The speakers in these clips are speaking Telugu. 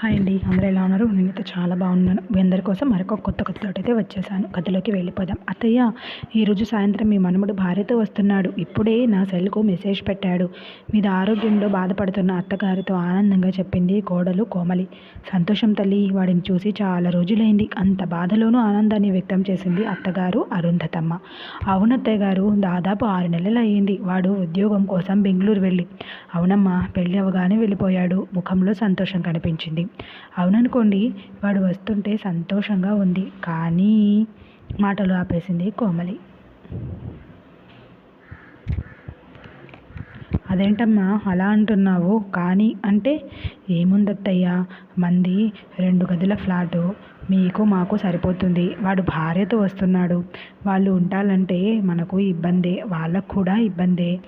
హాయ్ అండి. అందరూ ఎలా ఉన్నారు? నేనైతే చాలా బాగున్నాను. మీ అందరి కోసం మరొక కొత్త కొత్తతో అయితే వచ్చేసాను. కథలోకి వెళ్ళిపోదాం. అత్తయ్య ఈరోజు సాయంత్రం మీ మనముడు భార్యతో వస్తున్నాడు. ఇప్పుడే నా సెల్కు మెసేజ్ పెట్టాడు. మీద ఆరోగ్యంలో బాధపడుతున్న అత్తగారితో ఆనందంగా చెప్పింది కోడలు కోమలి. సంతోషం తల్లి వాడిని చూసి చాలా రోజులైంది. అంత బాధలోనూ ఆనందాన్ని వ్యక్తం చేసింది అత్తగారు అరుంధతమ్మ. అవునత్తయ్య గారు దాదాపు ఆరు నెలలు అయ్యింది. వాడు ఉద్యోగం కోసం బెంగళూరు వెళ్ళి. అవునమ్మా పెళ్ళి అవగానే వెళ్ళిపోయాడు. ముఖంలో సంతోషం కనిపించింది. అవుననుకోండి వాడు వస్తుంటే సంతోషంగా ఉంది. కానీ మాటలు ఆపేసింది కోమలి. అదేంటమ్మా అలా అంటున్నావు? కానీ అంటే ఏముందత్తయ్యా? మంది రెండు గదుల ఫ్లాటు మీకు మాకు సరిపోతుంది. వాడు భార్యతో వస్తున్నాడు. వాళ్ళు ఉండాలంటే మనకు ఇబ్బందే వాళ్ళకు కూడా ఇబ్బందే.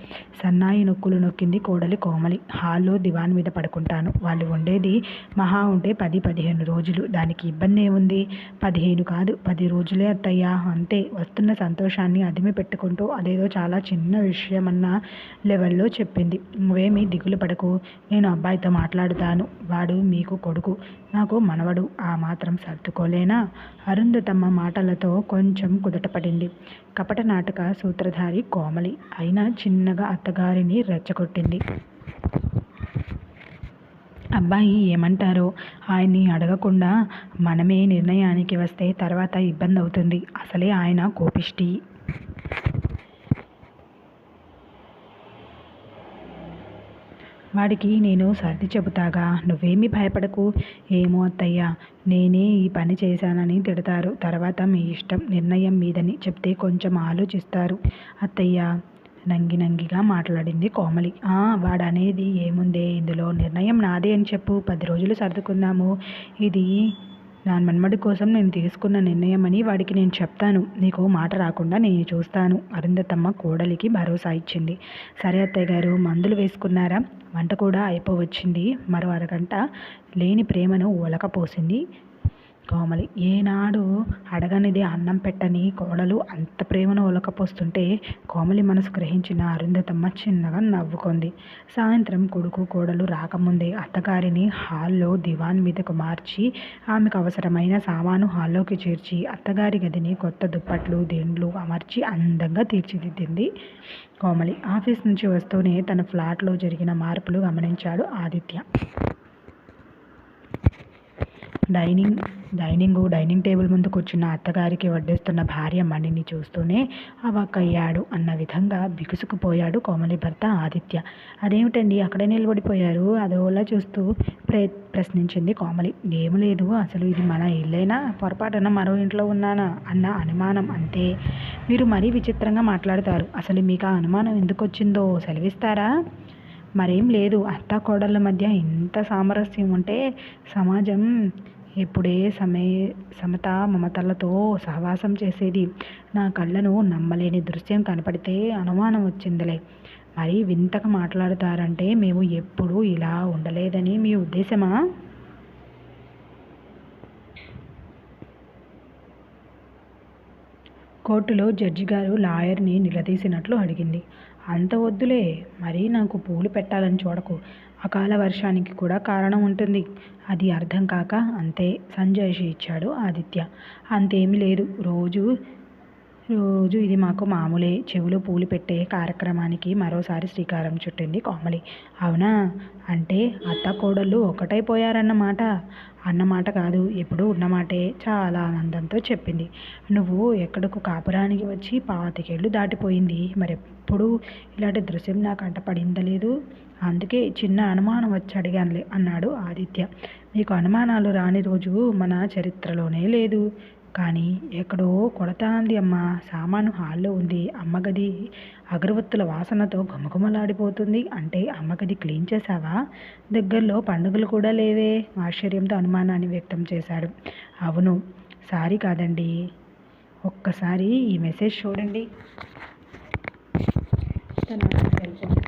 సన్నాయి నొక్కులు నొక్కింది కోడలి కోమలి. హాల్లో దివాన్ మీద పడుకుంటాను. వాళ్ళు ఉండేది మహా ఉంటే పది పదిహేను రోజులు. దానికి ఇబ్బంది ఏముంది పదిహేను కాదు పది రోజులే అత్తయ్యా. అంతే. వస్తున్న సంతోషాన్ని అదిమి పెట్టుకుంటూ అదేదో చాలా చిన్న విషయం అన్న లెవెల్లో చెప్పింది. నువ్వేమీ దిగులు పడకు. నేను అబ్బాయితో మాట్లాడుతాను. వాడు మీకు కొడుకు. నాకు మనవడు. ఆ మాత్రం సర్దుకోలేనా? అరుంధతమ్మ మాటలతో కొంచెం కుదటపడి కుదటపడింది కపట నాటక సూత్రధారి కోమలి అయినా చిన్నగా అత్తగారిని రెచ్చగొట్టింది. అబ్బాయి ఏమంటారో ఆయన్ని అడగకుండా మనమే నిర్ణయానికి వస్తే తర్వాత ఇబ్బంది అవుతుంది అసలే ఆయన కోపిష్టి. వాడికి నేను సర్ది చెబుతాగా. నువ్వేమీ భయపడకు. ఏమో అత్తయ్య నేనే ఈ పని చేశానని తిడతారు. తర్వాత మీ ఇష్టం నిర్ణయం మీదని చెప్తే కొంచెం ఆలోచిస్తారు. అత్తయ్య నంగి నంగిగా మాట్లాడింది కోమలి. వాడనేది ఏముందే? ఇందులో నిర్ణయం నాదే అని చెప్పు. పది రోజులు సర్దుకుందాము. ఇది నా మన్మడి కోసం నేను తీసుకున్న నిర్ణయం అని వాడికి నేను చెప్తాను. నీకు మాట రాకుండా నేను చూస్తాను. అరుంధతమ్మ కోడలికి భరోసా ఇచ్చింది. సరే అత్తయ్య గారు మందులు వేసుకున్నారా? వంట కూడా అయిపోవచ్చింది. మరో అరగంట లేని ప్రేమను ఒలకపోసింది కోమలి ఏనాడు అడగనిది అన్నం పెట్టని కోడలు అంత ప్రేమను ఒలకపోస్తుంటే కోమలి మనసు గ్రహించిన అరుంధతమ్మ చిన్నగా నవ్వుకుంది. సాయంత్రం కొడుకు కోడలు రాకముందే అత్తగారిని హాల్లో దివాన్ మీదకు మార్చి ఆమెకు అవసరమైన సామాను హాల్లోకి చేర్చి అత్తగారి గదిని కొత్త దుప్పట్లు దిండ్లు అమర్చి అందంగా తీర్చిదిద్దింది. కోమలి ఆఫీస్ నుంచి వస్తూనే తన ఫ్లాట్లో జరిగిన మార్పులు గమనించాడు Aditya. Dining dining dining table ముందు కూర్చున్న అత్తగారికి వడ్డిస్తున్న భార్య మణిని చూస్తూనే అవాక్కయ్యాడు అన్న విధంగా బిగుసుకుపోయాడు కోమలి భర్త ఆదిత్య. అదేమిటండి? అక్కడే నిలబడిపోయారు. అదోలా చూస్తూ ప్రే ప్రశ్నించింది కోమలి. ఏం లేదు. అసలు ఇది మన ఇల్లైనా? పొరపాటున మరో ఇంట్లో ఉన్నానా? అన్న అనుమానం అంతే. మీరు మరీ విచిత్రంగా మాట్లాడతారు. అసలు మీకు ఆ అనుమానం ఎందుకు వచ్చిందో సెలవిస్తారా? మరేం లేదు. అత్త కోడళ్ళ మధ్య ఇంత సామరస్యం ఉంటే సమాజం ఇప్పుడే సమే సమత మమతలతో సహవాసం చేసేది. నా కళ్ళను నమ్మలేని దృశ్యం కనపడితే అనుమానం వచ్చిందిలే. మరి వింతగా మాట్లాడతారంటే మేము ఎప్పుడూ ఇలా ఉండలేదని మీ ఉద్దేశమా? కోర్టులో జడ్జి గారు లాయర్ని నిలదీసినట్లు అడిగింది. అంత వద్దులే మరీ నాకు పూలు పెట్టాలని చూడకు. అకాల వర్షానికి కూడా కారణం ఉంటుంది. అది అర్థం కాక అంతే సంజయ్ ఇచ్చాడు ఆదిత్య. అంతేమీ లేదు. రోజు రోజు ఇది మాకు మామూలే. చెవిలో పూలు పెట్టే కార్యక్రమానికి మరోసారి శ్రీకారం చుట్టింది కోమలి. అవునా? అంటే అత్త కోడళ్ళు ఒకటైపోయారన్నమాట. అన్నమాట కాదు ఎప్పుడూ ఉన్నమాటే చాలా ఆనందంతో చెప్పింది. నువ్వు ఎక్కడకు కాపురానికి వచ్చి పాతికేళ్ళు దాటిపోయింది. మరెప్పుడు ఇలాంటి దృశ్యం నాకు అంటపడిందలేదు అందుకే చిన్న అనుమానం వచ్చి అడిగానులే అన్నాడు ఆదిత్య. మీకు అనుమానాలు రాని రోజు మన చరిత్రలోనే లేదు. కానీ ఎక్కడో కొడతాంది అమ్మ. సామాను హాల్లో ఉంది. అమ్మగది అగరవత్తుల వాసనతో ఘుమఘుమలాడిపోతుంది. అంటే అమ్మగది క్లీన్ చేశావా? దగ్గరలో పండుగలు కూడా లేవే ఆశ్చర్యంతో అనుమానాన్ని వ్యక్తం చేశాడు. అవును. సారీ కాదండి. ఒక్కసారి ఈ మెసేజ్ చూడండి. తన సెల్ ఫోన్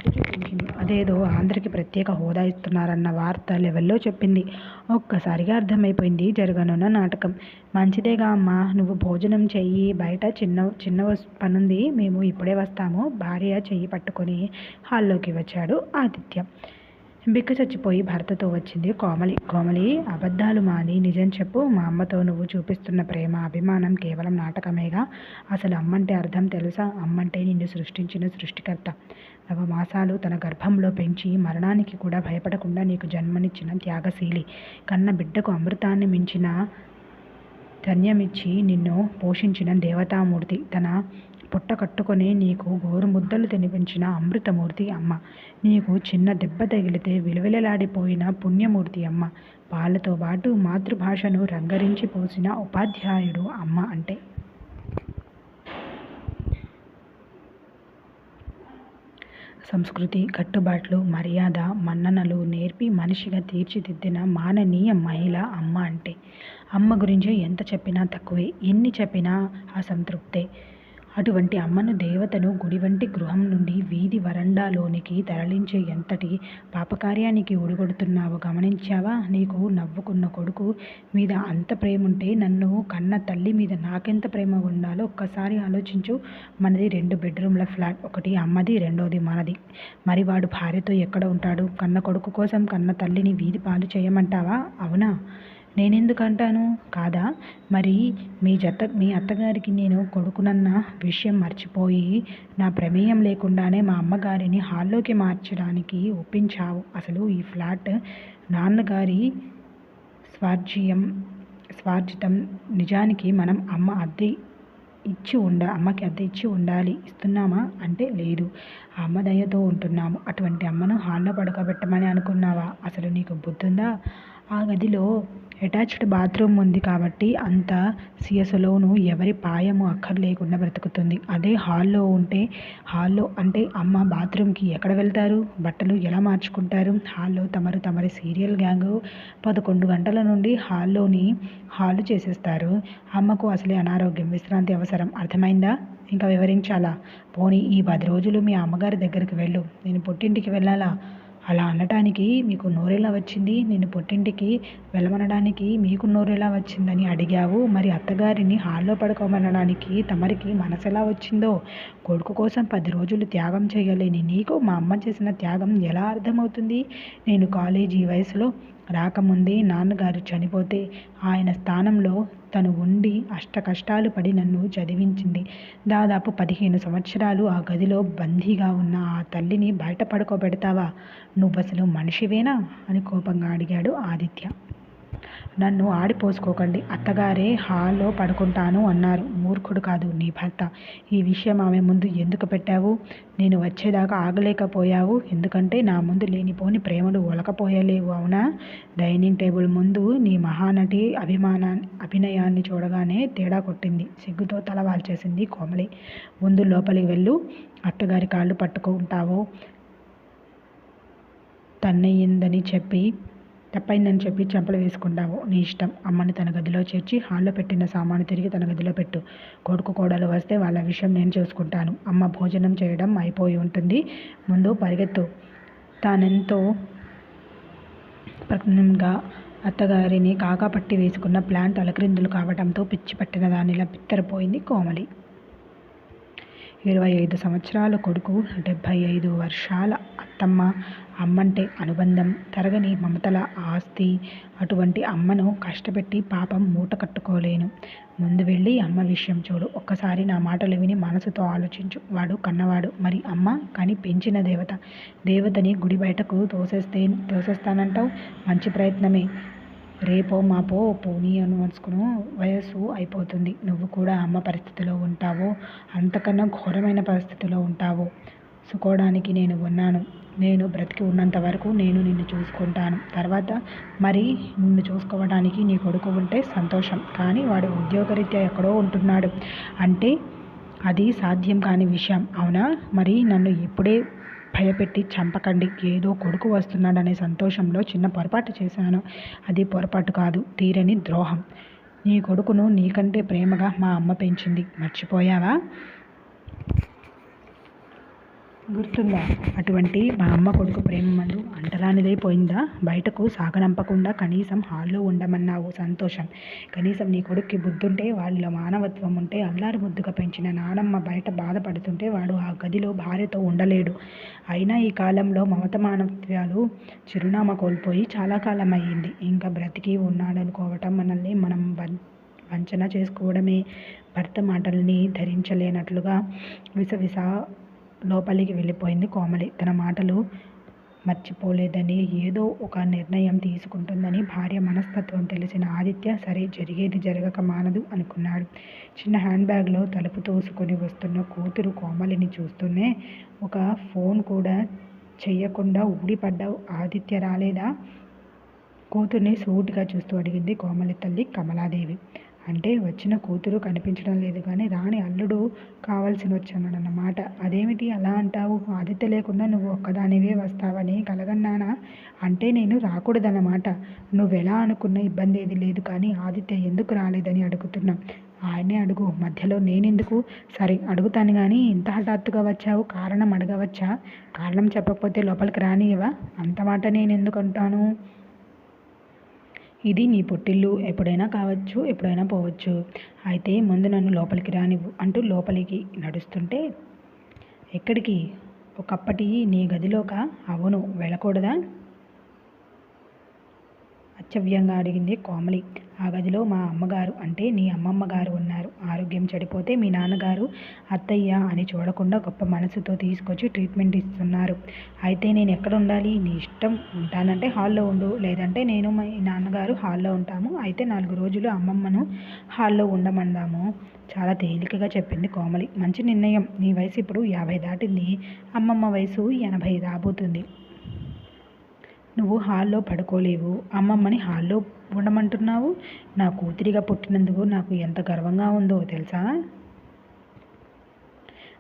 అదేదో ఆంధ్రకి ప్రత్యేక హోదా ఇస్తున్నారన్న వార్త లెవెల్లో చెప్పింది. ఒక్కసారిగా అర్థమైపోయింది జరగనున్న నాటకం. మంచిదేగా అమ్మా నువ్వు భోజనం చెయ్యి బయట చిన్న చిన్న పనుంది మేము ఇప్పుడే వస్తాము. భార్య చెయ్యి పట్టుకొని హాల్లోకి వచ్చాడు ఆదిత్య. బిక్క చచ్చిపోయి భర్తతో వచ్చింది. కోమలి కోమలి అబద్ధాలు మాని నిజం చెప్పు. మా అమ్మతో నువ్వు చూపిస్తున్న ప్రేమ అభిమానం కేవలం నాటకమేగా. అసలు అమ్మంటే అర్థం తెలుసా? అమ్మంటే నిన్ను సృష్టించిన సృష్టికర్త. నవమాసాలు తన గర్భంలో పెంచి మరణానికి కూడా భయపడకుండా నీకు జన్మనిచ్చిన త్యాగశీలి. కన్న బిడ్డకు అమృతాన్ని మించిన ధన్యమిచ్చి నిన్ను పోషించిన దేవతామూర్తి. తన పుట్ట కట్టుకొని నీకు గోరుముద్దలు తినిపించిన అమృతమూర్తి అమ్మ. నీకు చిన్న దెబ్బ తగిలితే విలువెలలాడిపోయిన పుణ్యమూర్తి అమ్మ. పాలతో పాటు మాతృభాషను రంగరించి పోసిన ఉపాధ్యాయుడు అమ్మ అంటే. సంస్కృతి కట్టుబాట్లు మర్యాద మన్ననలు నేర్పి మనిషిగా తీర్చిదిద్దిన మాననీయ మహిళ అమ్మ అంటే. అమ్మ గురించి ఎంత చెప్పినా తక్కువే ఎన్ని చెప్పినా అసంతృప్తే. అటువంటి అమ్మను దేవతను గుడి వంటి గృహం నుండి వీధి వరండాలోనికి తరలించే ఎంతటి పాపకార్యానికి ఒడిగొడుతున్నావో గమనించావా? నీకు నవ్వుకున్న కొడుకు మీద అంత ప్రేమ ఉంటే నన్ను కన్న తల్లి మీద నాకెంత ప్రేమ ఉండాలో ఒక్కసారి ఆలోచించు. మనది రెండు బెడ్రూమ్ల ఫ్లాట్ ఒకటి అమ్మది రెండోది మనది. మరి వాడు భార్యతో ఎక్కడ ఉంటాడు? కన్న కొడుకు కోసం కన్న తల్లిని వీధి పాలు చేయమంటావా? అవునా? నేనెందుకు అంటాను కాదా? మరి మీ జత మీ అత్తగారికి నేను కొడుకునన్న విషయం మర్చిపోయి నా ప్రమేయం లేకుండానే మా అమ్మగారిని హాల్లోకి మార్చడానికి ఒప్పించావు. అసలు ఈ ఫ్లాట్ నాన్నగారి స్వార్జీయం స్వార్జితం నిజానికి మనం అమ్మ అద్దె ఇచ్చి ఉండ అమ్మకి అద్దె ఇచ్చి ఉండాలి. ఇస్తున్నామా? అంటే లేదు. అమ్మ దయతో ఉంటున్నాము. అటువంటి అమ్మను హాల్లో పడుకోబెట్టమని అనుకున్నావా? అసలు నీకు బుద్ధుందా? ఆ గదిలో అటాచ్డ్ బాత్రూమ్ ఉంది కాబట్టి అంత సియసలోను ఎవరి పాయము అక్కర్లేకుండా బ్రతుకుతుంది. అదే హాల్లో ఉంటే హాల్లో అంటే అమ్మ బాత్రూమ్కి ఎక్కడ వెళ్తారు? బట్టలు ఎలా మార్చుకుంటారు? హాల్లో తమరు తమరి సీరియల్ గ్యాంగ్ పదకొండు గంటల నుండి హాల్లోని హాలు చేసేస్తారు. అమ్మకు అసలే అనారోగ్యం. విశ్రాంతి అవసరం. అర్థమైందా? ఇంకా వివరించాలా? పోనీ ఈ పది రోజులు మీ అమ్మగారి దగ్గరికి వెళ్ళు. నేను పుట్టింటికి వెళ్ళాలా? అలా అనటానికి మీకు నోరెలా వచ్చింది? నేను పుట్టింటికి వెళ్ళమనడానికి మీకు నోరెలా వచ్చిందని అడిగావు. మరి అత్తగారిని హాల్లో పడుకోమనడానికి తమరికి మనసు ఎలా వచ్చిందో? కొడుకు కోసం పది రోజులు త్యాగం చేయలేని నీకు మా అమ్మ చేసిన త్యాగం ఎలా అర్థమవుతుంది? నేను కాలేజీ వయసులో రాకముందే నాన్నగారు చనిపోతే ఆయన స్థానంలో తను ఉండి అష్ట కష్టాలు పడి నన్ను చదివించింది. దాదాపు పదిహేను సంవత్సరాలు ఆ గదిలో బందీగా ఉన్న ఆ తల్లిని బయట పడుకోబెడతావా? నువ్వసలు మనిషివేనా? అని కోపంగా అడిగాడు ఆదిత్య. నన్ను ఆడిపోసుకోకండి. అత్తగారే హాల్లో పడుకుంటాను అన్నారు. మూర్ఖుడు కాదు నీ భర్త. ఈ విషయం ఆమె ముందు ఎందుకు పెట్టావు? నేను వచ్చేదాకా ఆగలేకపోయావు. ఎందుకంటే నా ముందు లేనిపోని ప్రేమలు ఒలకపోయలేవు అవునా? డైనింగ్ టేబుల్ ముందు నీ మహానటి అభిమానా అభినయాన్ని చూడగానే తేడా కొట్టింది. సిగ్గుతో తల వాల్చేసింది కోమలి. ముందు లోపలికి వెళ్ళు. అత్తగారి కాళ్ళు పట్టుకుంటావో. తన్నయ్యిందని చెప్పి తప్పైందని చెప్పి చెంపలు వేసుకుంటావు. నీ ఇష్టం. అమ్మని తన గదిలో చేర్చి హాల్లో పెట్టిన సామాను తిరిగి తన గదిలో పెట్టు. కొడుకు కోడలు వస్తే వాళ్ళ విషయం నేను చూసుకుంటాను. అమ్మ భోజనం చేయడం అయిపోయి ఉంటుంది. ముందు పరిగెత్తు. తానెంతో ప్రజ్ఞంగా అత్తగారిని కాకాపట్టి వేసుకున్న ప్లాన్ తలక్రిందులు కావడంతో పిచ్చి పట్టిన దానిలా పిత్తరపోయింది కోమలి. ఇరవై ఐదు సంవత్సరాల కొడుకు డెబ్భై ఐదు వర్షాల అత్తమ్మ అమ్మంటే అనుబంధం తరగని మమతల ఆస్తి. అటువంటి అమ్మను కష్టపెట్టి పాపం మూట కట్టుకోలేను. ముందు వెళ్ళి అమ్మ విషయం చూడు. ఒక్కసారి నా మాటలు విని మనసుతో ఆలోచించు. వాడు కన్నవాడు. మరి అమ్మ కానీ పెంచిన దేవత. దేవతని గుడి బయటకు తోసేస్తే తోసేస్తానంటావు? మంచి ప్రయత్నమే. రేపో మాపో పోనీ అనుమర్చుకుని వయస్సు అయిపోతుంది. నువ్వు కూడా అమ్మ పరిస్థితిలో ఉంటావో. అంతకన్నా ఘోరమైన పరిస్థితిలో ఉంటావో. చూసుకోవడానికి నేను ఉన్నాను. నేను బ్రతికి ఉన్నంత వరకు నేను నిన్ను చూసుకుంటాను. తర్వాత మరి నిన్ను చూసుకోవడానికి నీ కొడుకు ఉంటే సంతోషం. కానీ వాడు ఉద్యోగరీత్యా ఎక్కడో ఉంటున్నాడు. అంటే అది సాధ్యం కాని విషయం. అవునా? మరి నన్ను ఇప్పుడే భయపెట్టి చంపకండి ఏదో కొడుకు వస్తున్నాడనే సంతోషంలో చిన్న పొరపాటు చేశాను. అది పొరపాటు కాదు తీరని ద్రోహం. నీ కొడుకును నీకంటే ప్రేమగా మా అమ్మ పెంచింది. మర్చిపోయావా? గుర్తుందా? అటువంటి మా అమ్మ కొడుకు ప్రేమ మందు అంటరానిదైపోయిందా బయటకు సాగనంపకుండా కనీసం హాల్లో ఉండమన్నావు సంతోషం. కనీసం నీ కొడుక్కి బుద్ధుంటే వాళ్ళ మానవత్వం ఉంటే అల్లారు ముద్దుగా పెంచిన నానమ్మ బయట బాధపడుతుంటే వాడు ఆ గదిలో భార్యతో ఉండలేడు. అయినా ఈ కాలంలో మమత మానవత్వాలు చిరునామా కోల్పోయి చాలా కాలం అయ్యింది ఇంకా బ్రతికి ఉన్నాడనుకోవటం మనల్ని మనం వం వంచన చేసుకోవడమే. భర్త మాటల్ని ధరించలేనట్లుగా విసవిస లోపలికి వెళ్ళిపోయింది కోమలి. తన మాటలు మర్చిపోలేదని ఏదో ఒక నిర్ణయం తీసుకుంటుందని భార్య మనస్తత్వం తెలిసిన ఆదిత్య సరే జరిగేది జరగక మానదు అనుకున్నాడు. చిన్న హ్యాండ్ బ్యాగ్లో తలుపు తోసుకొని వస్తున్న కూతురు కోమలిని చూస్తూనే ఒక ఫోన్ కూడా చెయ్యకుండా ఊడిపడ్డావు ఆదిత్య రాలేదా? కూతుర్ని సూటిగా చూస్తూ అడిగింది కోమలి తల్లి కమలాదేవి. అంటే వచ్చిన కూతురు కనిపించడం లేదు కానీ రాని అల్లుడు కావాల్సి వచ్చానన్నమాట అదేమిటి అలా అంటావు? ఆదిత్య లేకుండా నువ్వు ఒక్కదానివే వస్తావని కలగన్నానా? అంటే నేను రాకూడదన్నమాట. నువ్వెలా అనుకున్న ఇబ్బంది ఏది లేదు కానీ ఆదిత్య ఎందుకు రాలేదని అడుగుతున్నా. ఆయనే అడుగు. మధ్యలో నేనెందుకు? సరే అడుగుతాను కానీ ఇంత హఠాత్తుగా వచ్చావు? కారణం అడగవచ్చా? కారణం చెప్పకపోతే లోపలికి రానియవా అంత మాట నేను ఎందుకు అంటాను? ఇది నీ పుట్టిల్లు. ఎప్పుడైనా కావచ్చు ఎప్పుడైనా పోవచ్చు. అయితే ముందు నన్ను లోపలికి రానివ్వు అంటూ లోపలికి నడుస్తుంటే ఎక్కడికి? ఒకప్పటి నీ గదిలోక? అవును వెళ్ళకూడదా? అచ్చవ్యంగా అడిగింది కోమలి. ఆ గదిలో మా అమ్మగారు అంటే నీ అమ్మమ్మ గారు ఉన్నారు. ఆరోగ్యం చెడిపోతే మీ నాన్నగారు అత్తయ్య అని చూడకుండా గొప్ప మనసుతో తీసుకొచ్చి ట్రీట్మెంట్ ఇస్తున్నారు. అయితే నేను ఎక్కడ ఉండాలి నీ ఇష్టం ఉంటానంటే హాల్లో ఉండు. లేదంటే నేను మా నాన్నగారు హాల్లో ఉంటాము. అయితే నాలుగు రోజులు అమ్మమ్మను హాల్లో ఉండమందాము. చాలా తేలికగా చెప్పింది కోమలి. మంచి నిర్ణయం. నీ వయసు ఇప్పుడు యాభై దాటింది. అమ్మమ్మ వయసు ఎనభై రాబోతుంది నువ్వు హాల్లో పడుకోలేవు. అమ్మమ్మని హాల్లో ఉండమంటున్నావు? నా కూతురిగా పుట్టినందుకు నాకు ఎంత గర్వంగా ఉందో తెలుసా?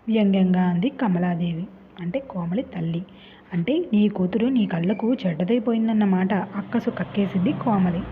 వ్యంగ్యంగా అంది కమలాదేవి. అంటే కోమలి తల్లి. అంటే నీ కూతురు నీ కళ్ళకు చెడ్డదైపోయిందన్నమాట. అక్కసు కక్కేసింది కోమలి.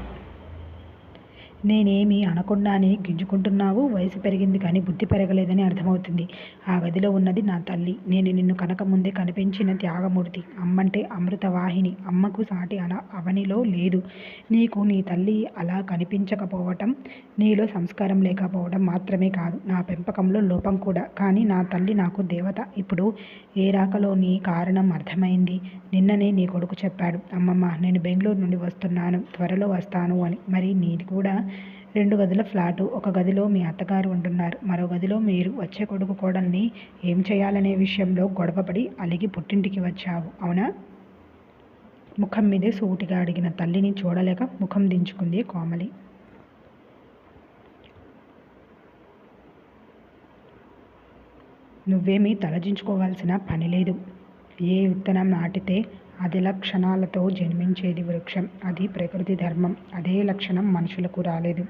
నేనేమి అనకుండానే గింజుకుంటున్నావు. వయసు పెరిగింది కానీ బుద్ధి పెరగలేదని అర్థమవుతుంది. ఆ గదిలో ఉన్నది నా తల్లి. నేను నిన్ను కనక ముందే కనిపించిన త్యాగమూర్తి. అమ్మంటే అమృతవాహిని. అమ్మకు సాటి అలా అవనిలో లేదు. నీకు నీ తల్లి అలా కనిపించకపోవటం నీలో సంస్కారం లేకపోవడం మాత్రమే కాదు. నా పెంపకంలో లోపం కూడా. కానీ నా తల్లి నాకు దేవత. ఇప్పుడు ఏ రాకలోని కారణం అర్థమైంది? నిన్ననే నీ కొడుకు చెప్పాడు. అమ్మమ్మ నేను బెంగళూరు నుండి వస్తున్నాను. త్వరలో వస్తాను అని. మరి నీది కూడా రెండు గదుల ఫ్లాటు ఒక గదిలో మీ అత్తగారు ఉంటున్నారు. మరో గదిలో మీరు వచ్చే కొడుకు కోడల్ని ఏం చేయాలనే విషయంలో గొడవపడి అలిగి పుట్టింటికి వచ్చావు అవునా? ముఖం మీదే సూటిగా అడిగిన తల్లిని చూడలేక ముఖం దించుకుంది కోమలి. నువ్వేమీ తలజించుకోవాల్సిన పని లేదు. ఏ విత్తనం నాటితే అది లక్షణాలతో జన్మించేది వృక్షం. అది ప్రకృతి ధర్మం. అదే లక్షణం మనుషులకు రాలేదు.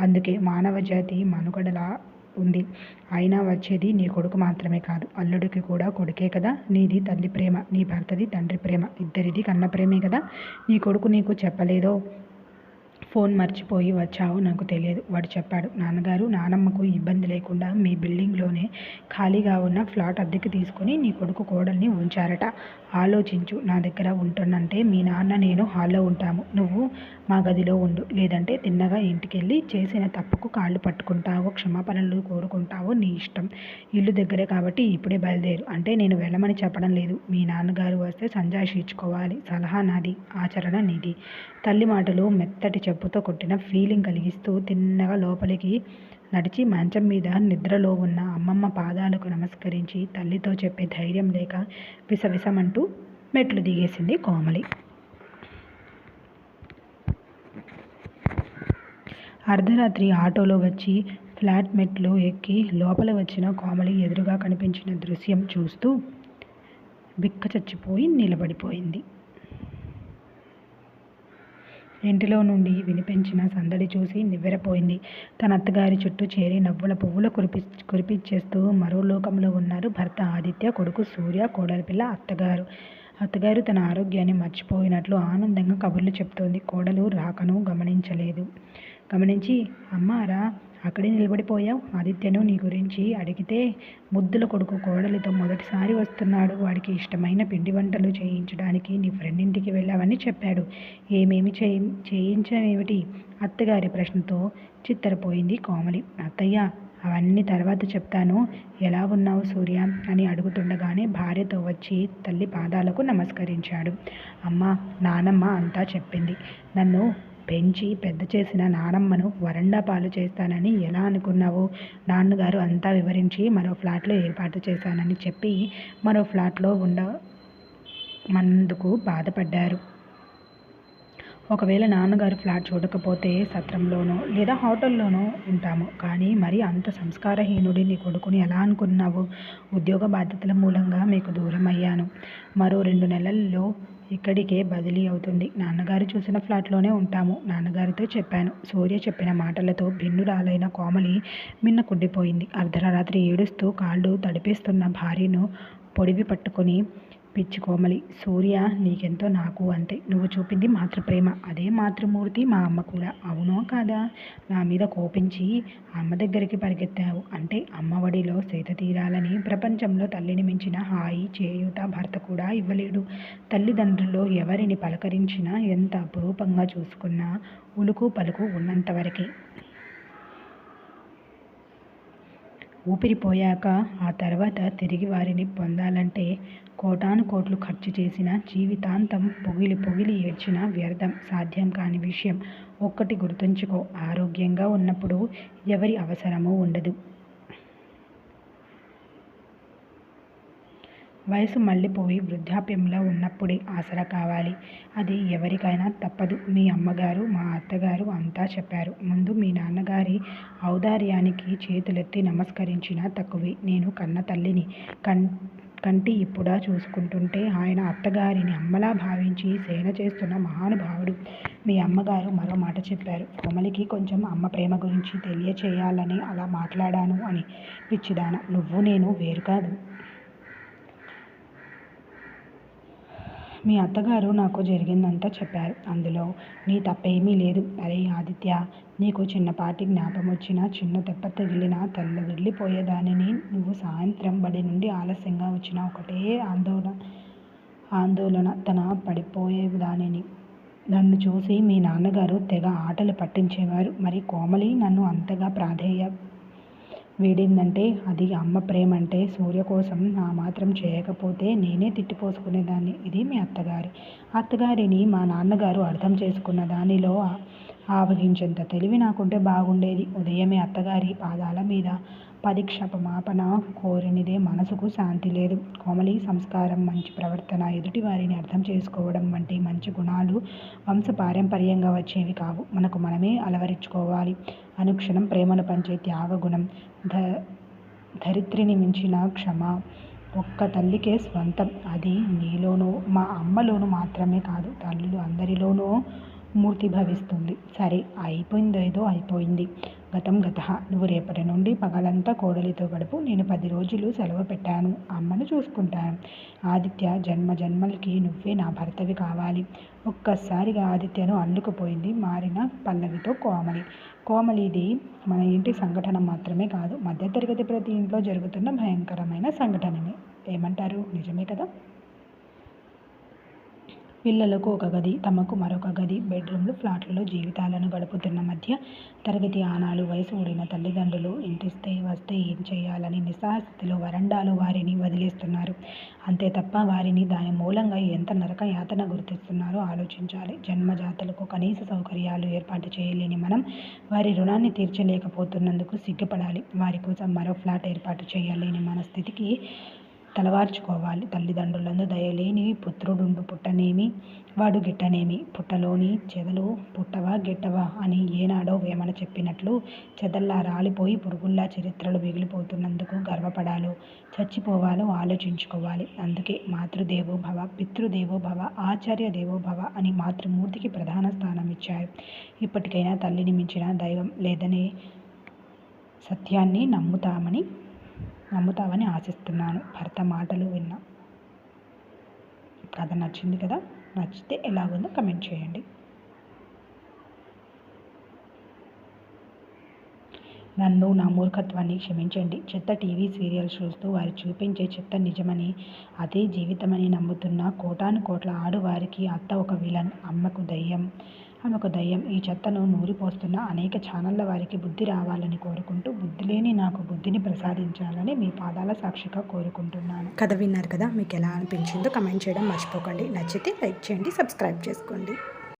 అందుకే మానవ జాతి మనుగడలా ఉంది. అయినా వచ్చేది నీ కొడుకు మాత్రమే కాదు. అల్లుడికి కూడా కొడుకే కదా. నీది తల్లి ప్రేమ. నీ భర్తది తండ్రి ప్రేమ. ఇద్దరిది కన్న ప్రేమే కదా. నీ కొడుకు నీకు చెప్పలేదో? ఫోన్ మర్చిపోయి వచ్చావు నాకు తెలియదు. వాడు చెప్పాడు నాన్నగారు నానమ్మకు ఇబ్బంది లేకుండా మీ బిల్డింగ్లోనే ఖాళీగా ఉన్న ఫ్లాట్ అద్దెకి తీసుకొని నీ కొడుకు కోడల్ని ఉంచారట. ఆలోచించు నా దగ్గర ఉంటున్నంటే మీ నాన్న నేను హాల్లో ఉంటాము. నువ్వు మా గదిలో ఉండు. లేదంటే తిన్నగా ఇంటికెళ్ళి చేసిన తప్పుకు కాళ్ళు పట్టుకుంటావో క్షమాపణలు కోరుకుంటావో నీ ఇష్టం. ఇల్లు దగ్గరే కాబట్టి ఇప్పుడే బయలుదేరు. అంటే నేను వెళ్ళమని చెప్పడం లేదు. మీ నాన్నగారు వస్తే సంజాయిషి ఇచ్చుకోవాలి. సలహా నాది ఆచరణ నీది. తల్లి మాటలు మెత్తటి చెప్పు చెప్పుతో కొట్టిన ఫీలింగ్ కలిగిస్తూ తిన్నగా లోపలికి నడిచి మంచం మీద నిద్రలో ఉన్న అమ్మమ్మ పాదాలకు నమస్కరించి తల్లితో చెప్పే ధైర్యం లేక విసవిసమంటూ మెట్లు దిగేసింది కోమలి. అర్ధరాత్రి ఆటోలో వచ్చి ఫ్లాట్ మెట్లు ఎక్కి లోపల వచ్చిన కోమలి ఎదురుగా కనిపించిన దృశ్యం చూస్తూ బిక్క చచ్చిపోయి నిలబడిపోయింది. ఇంటిలో నుండి వినిపించిన సందడి చూసి నివ్వెరపోయింది. తన అత్తగారి చుట్టూ చేరి నవ్వుల పువ్వుల కురిపి కురిపించేస్తూ మరో లోకంలో ఉన్నారు భర్త ఆదిత్య కొడుకు సూర్య కోడలిపిల్ల అత్తగారు. అత్తగారు తన ఆరోగ్యాన్ని మర్చిపోయినట్లు ఆనందంగా కబుర్లు చెప్తోంది. కోడలు రాకను గమనించలేదు. గమనించి అమ్మారా అక్కడే నిలబడిపోయావు. ఆదిత్యను నీ గురించి అడిగితే ముద్దుల కొడుకు కోడలితో మొదటిసారి వస్తున్నాడు. వాడికి ఇష్టమైన పిండి వంటలు చేయించడానికి నీ ఫ్రెండ్ ఇంటికి వెళ్ళావని చెప్పాడు. ఏమేమి చేయి చేయించావేమిటి అత్తగారి ప్రశ్నతో చిత్తరపోయింది కోమలి. అత్తయ్య అవన్నీ తర్వాత చెప్తాను. ఎలా ఉన్నావు సూర్య? అని అడుగుతుండగానే భార్యతో వచ్చి తల్లి పాదాలకు నమస్కరించాడు. అమ్మ నానమ్మ అంతా చెప్పింది. నన్ను పెంచి పెద్ద చేసిన నానమ్మను వరండా పాలు చేస్తానని ఎలా అనుకున్నావు? నాన్నగారు అంతా వివరించి మరో ఫ్లాట్లో ఏర్పాటు చేశానని చెప్పి మరో ఫ్లాట్లో ఉండ మందుకు బాధపడ్డారు. ఒకవేళ నాన్నగారు ఫ్లాట్ చూడకపోతే సత్రంలోనో లేదా హోటల్లోనో ఉంటాము. కానీ మరి అంత సంస్కారహీనుడి నీ కొడుకుని ఎలా అనుకున్నావు? ఉద్యోగ బాధ్యతల మూలంగా మీకు దూరం అయ్యాను. మరో రెండు నెలల్లో ఇక్కడికే బదిలీ అవుతుంది. నాన్నగారు చూసిన ఫ్లాట్లోనే ఉంటాము. నాన్నగారితో చెప్పాను. సూర్య చెప్పిన మాటలతో భిన్నురాలైన కోమలి మిన్న కుడ్డిపోయింది అర్ధరాత్రి ఏడుస్తూ కాళ్ళు తడిపేస్తున్న భార్యను పొడివి పట్టుకొని పిచ్చి కోమలి సూర్య నీకెంతో నాకు అంతే. నువ్వు చూపింది మాతృప్రేమ. అదే మాతృమూర్తి మా అమ్మ కూడా. అవునో కాదా? నా మీద కోపించి అమ్మ దగ్గరికి పరిగెత్తావు. అంటే అమ్మ ఒడిలో సేత తీరాలని ప్రపంచంలో తల్లిని మించిన హాయి చేయూత భర్త కూడా ఇవ్వలేడు. తల్లిదండ్రుల్లో ఎవరిని పలకరించినా ఎంత అపురూపంగా చూసుకున్నా ఉలుకు పలుకు ఉన్నంతవరకే ఊపిరిపోయాక ఆ తర్వాత తిరిగి వారిని పొందాలంటే కోటాను కోట్లు ఖర్చు చేసిన జీవితాంతం పొగిలి పొగిలి ఏడ్చిన వ్యర్థం సాధ్యం కాని విషయం ఒక్కటి గుర్తుంచుకో. ఆరోగ్యంగా ఉన్నప్పుడు ఎవరి అవసరమూ ఉండదు. వయసు మళ్ళీపోయి వృద్ధాప్యంలో ఉన్నప్పుడే ఆసరా కావాలి. అది ఎవరికైనా తప్పదు. మీ అమ్మగారు మా అత్తగారు అంతా చెప్పారు. ముందు మీ నాన్నగారి ఔదార్యానికి చేతులెత్తి నమస్కరించినా తక్కువే. నేను కన్న తల్లిని కన్ కంటి ఇప్పుడా చూసుకుంటుంటే ఆయన అత్తగారిని అమ్మలా భావించి సేన చేస్తున్న మహానుభావుడు. మీ అమ్మగారు మరో మాట చెప్పారు. కోమలికి కొంచెం అమ్మ ప్రేమ గురించి తెలియచేయాలని అలా మాట్లాడాను అని పిచ్చిదాన. నువ్వు నేను వేరు కాదు. మీ అత్తగారు నాకు జరిగిందంతా చెప్పారు. అందులో నీ తప్పేమీ లేదు. అరే ఆదిత్య నీకు చిన్నపాటి జ్ఞాపం వచ్చినా చిన్న దెబ్బ తగిలినా తెల్ల వెళ్ళిపోయేదానిని నువ్వు సాయంత్రం బడి నుండి ఆలస్యంగా వచ్చిన ఒకటే ఆందోళన ఆందోళన తన పడిపోయేదానిని. నన్ను చూసి మీ నాన్నగారు తెగ ఆటలు పట్టించేవారు. మరి కోమలి నన్ను అంతగా ప్రాధేయ వీడిందంటే అది అమ్మ ప్రేమ అంటే సూర్య కోసం నా మాత్రం చేయకపోతే నేనే తిట్టిపోసుకునేదాన్ని. ఇది మీ అత్తగారి. అత్తగారిని మా నాన్నగారు అర్థం చేసుకున్న దానిలో ఆవగించేంత తెలివి నాకుంటే బాగుండేది. ఉదయమే అత్తగారి పాదాల మీద పరీక్షపమాపన కోరినిదే మనసుకు శాంతి లేదు. కోమలి సంస్కారం మంచి ప్రవర్తన ఎదుటి వారిని అర్థం చేసుకోవడం వంటి మంచి గుణాలు వంశ పారంపర్యంగా వచ్చేవి కావు. మనకు మనమే అలవరించుకోవాలి. అనుక్షణం ప్రేమను పంచే త్యాగగుణం. ధ ధరిత్రిని మించిన క్షమ ఒక్క తల్లికే స్వంతం. అది నీలోనూ మా అమ్మలోనూ మాత్రమే కాదు. తల్లులు అందరిలోనూ మూర్తి భవిస్తుంది. సరే అయిపోయిందేదో అయిపోయింది. గతం గత. నువ్వు రేపటి నుండి పగలంతా కోడలితో గడుపు. నేను పది రోజులు సెలవు పెట్టాను. అమ్మను చూసుకుంటాను. ఆదిత్య జన్మ జన్మలకి నువ్వే నా భర్తవి కావాలి. ఒక్కసారిగా ఆదిత్యను అల్లుకుపోయింది. మారిన పల్లవితో కోమలి. కోమలిది మన ఇంటి సంఘటన మాత్రమే కాదు మధ్యతరగతి ప్రతి ఇంట్లో జరుగుతున్న భయంకరమైన సంఘటననే. ఏమంటారు? నిజమే కదా? పిల్లలకు ఒక గది తమకు మరొక గది బెడ్రూమ్లు ఫ్లాట్లలో జీవితాలను గడుపుతున్న మధ్య తరగతి ఆనాలు వయసు ఊడిన తల్లిదండ్రులు ఇంటిస్తే వస్తే ఏం చేయాలని నిస్సహాస్థితిలో వరండాలో వారిని వదిలేస్తున్నారు. అంతే తప్ప వారిని దాని మూలంగా ఎంత నరక యాతన గుర్తిస్తున్నారో ఆలోచించాలి. జన్మజాతలకు కనీస సౌకర్యాలు ఏర్పాటు చేయలేని మనం వారి రుణాన్ని తీర్చలేకపోతున్నందుకు సిగ్గుపడాలి. వారి కోసం మరో ఫ్లాట్ ఏర్పాటు చేయలేని మన స్థితికి తలవార్చుకోవాలి. తల్లిదండ్రులందు దయలేని పుత్రుడుండు పుట్టనేమి? వాడు గిట్టనేమి? పుట్టలోని చెదలు పుట్టవా గిట్టవా అని ఏనాడో వేమన చెప్పినట్లు చెదల్లా రాలిపోయి పురుగుల్లా చరిత్రలు మిగిలిపోతున్నందుకు గర్వపడాలో? చచ్చిపోవాలో ఆలోచించుకోవాలి. అందుకే మాతృదేవో భవ పితృదేవో భవ ఆచార్య దేవో భవ అని మాతృమూర్తికి ప్రధాన స్థానం ఇచ్చారు ఇప్పటికైనా తల్లిని మించిన దైవం లేదనే సత్యాన్ని నమ్ముతామని నమ్ముతావని ఆశిస్తున్నాను. భర్త మాటలు విన్నా కథ నచ్చింది కదా? నచ్చితే ఎలాగుందో కమెంట్ చేయండి. నన్ను నా మూర్ఖత్వాన్ని క్షమించండి. చెత్త టీవీ సీరియల్స్ చూస్తూ వారు చూపించే చెత్త నిజమని అదే జీవితమని నమ్ముతున్న కోటాను కోట్ల ఆడువారికి అత్త ఒక విలన్ అమ్మకు దయ్యం. ఆమెకు దయ్యం ఈ చెత్తను నూరిపోస్తున్న అనేక ఛానళ్ళ వారికి బుద్ధి రావాలని కోరుకుంటూ బుద్ధి లేని నాకు బుద్ధిని ప్రసాదించాలని మీ పాదాల సాక్షిగా కోరుకుంటున్నాను. కథ విన్నారు కదా మీకు ఎలా అనిపించిందో కమెంట్ చేయడం మర్చిపోకండి. నచ్చితే లైక్ చేయండి సబ్స్క్రైబ్ చేసుకోండి.